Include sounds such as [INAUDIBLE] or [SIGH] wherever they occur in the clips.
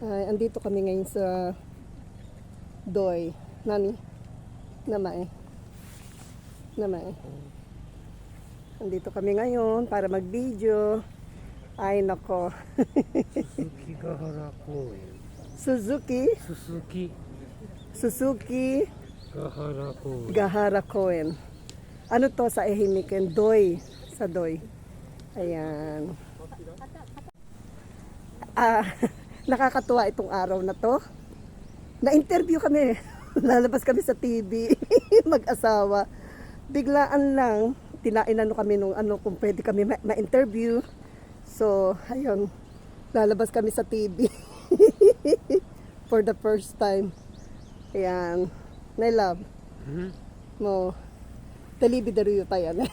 Ay, andito kami ngayon sa Doy. Nani? Namae. Namae. Andito kami ngayon para mag-video. Ay, nako. Suzuki Gahara eh. Suzuki? Suzuki. Suzuki. Gahara Koen. Eh. Gahara Koen. Eh. Ano to sa ehimikin? Doy. Sa Doy. Ayan. Ah. [LAUGHS] nakakatuwa itong araw na to. Na-interview kami. [LAUGHS] Lalabas kami sa TV. [LAUGHS] Mag-asawa. Biglaan lang. Tinainano kami nung ano kung pwede kami ma-interview. So, ayun. Lalabas kami sa TV. [LAUGHS] For the first time. Ayan. My love. Mm-hmm. Mo. Talibidaru yu tayo.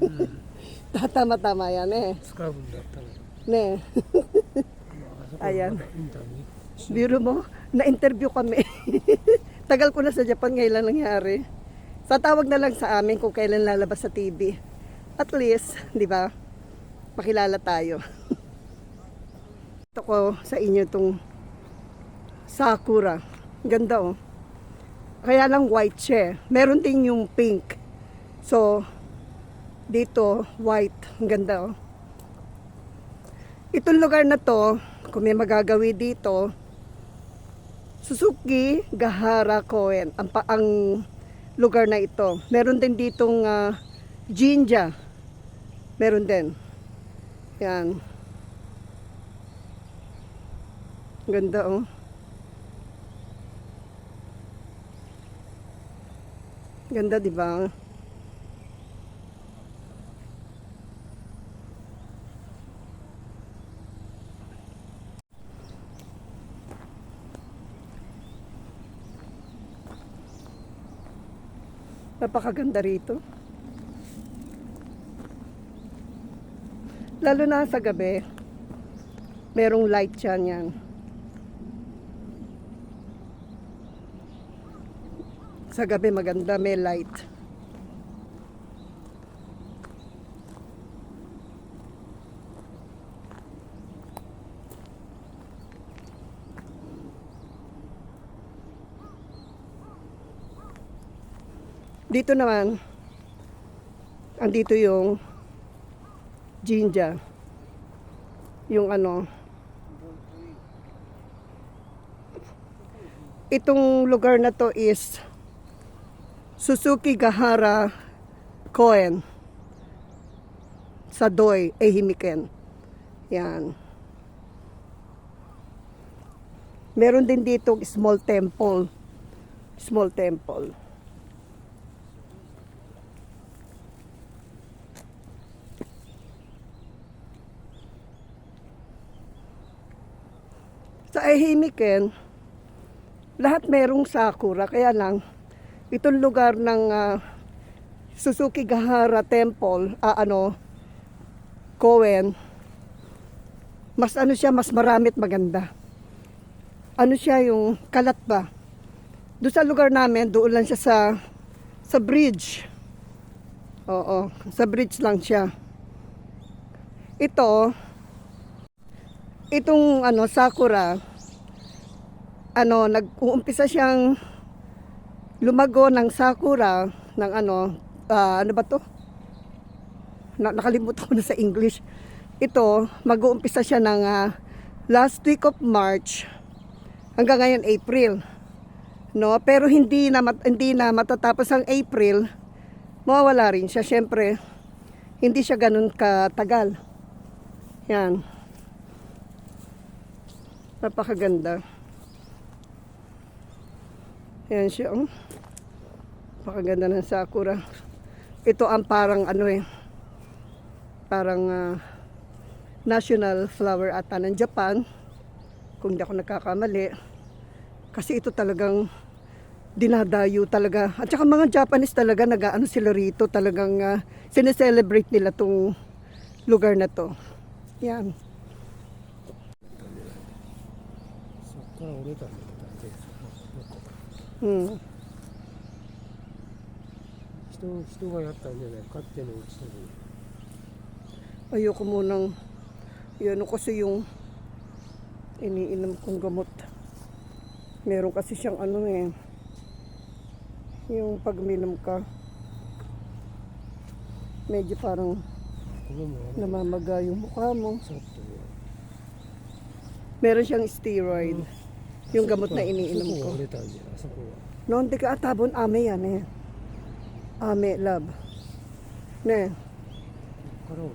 mm. Tatama-tama yan eh. Scarf Ne. Ayan. Biro mo, na-interview kami. [LAUGHS] Tagal ko na sa Japan, ngayon lang nangyari. Tatawag na lang sa amin kung kailan lalabas sa TV. At least, di ba, makilala tayo. [LAUGHS] Ito ko sa inyo itong sakura. Ganda oh. Kaya lang white siya. Eh. Meron din yung pink. So, dito, white. Ang ganda oh. Itong lugar na to, kung may magagawi dito, Suzuki Gahara Koen, ang, ang lugar na ito. Meron din ditong ah, Jinja. Meron din. Yan. Ganda oh. Ganda, di ba? Napakaganda rito. Lalo na sa gabi. Merong light dyan yan. Sa gabi maganda, may light. Dito naman, andito yung Jinja. Yung ano, itong lugar na to is Suzuki Gahara Koen sa Doy, Ehimiken. Yan. Meron din dito small temple. Small temple. Sa Ehimiken, lahat merong sakura. Kaya lang, itong lugar ng ah, Suzuki Gahara Temple, ah, ano, Koen, mas ano siya, mas marami at maganda. Ano siya yung kalat ba? Doon sa lugar namin, doon lang siya sa sa bridge. Oo, sa bridge lang siya. Ito, itong ano sakura ano nag-uumpisa siyang lumago ng sakura ng ano ah, ano ba to? Na, nakalimutan ko na sa English. Ito mag-uumpisa siya ng ah, last week of March hanggang ngayon April. No pero hindi na hindi na matatapos ang April mawawala rin siya. Syempre hindi siya ganun katagal. Yan. Napakaganda. Ayan siya. Oh. Napakaganda ng sakura. Ito ang parang ano eh. Parang ah, national flower ata ng Japan. Kung hindi ako nagkakamali. Kasi ito talagang dinadayo talaga. At saka mga Japanese talaga nag-ano sila rito. Talagang uh, sineselebrate nila tong lugar na to. Yan. そっから折れたんだ ってその Hmm. 人人がやったんじゃない勝手に落ちたのに Ayoko munang, yun kasi yung, iniinom kong gamot. Meron kasi siyang ano eh. Yung pag minom ka, medyo parang Kulo mo. ano, namamaga yung mukha mo. Sarap to yun. Meron siyang steroid. Yung gamot na iniinom ko. Noon di ka atabon, ame yan eh. Ame, love. Ne, Karo.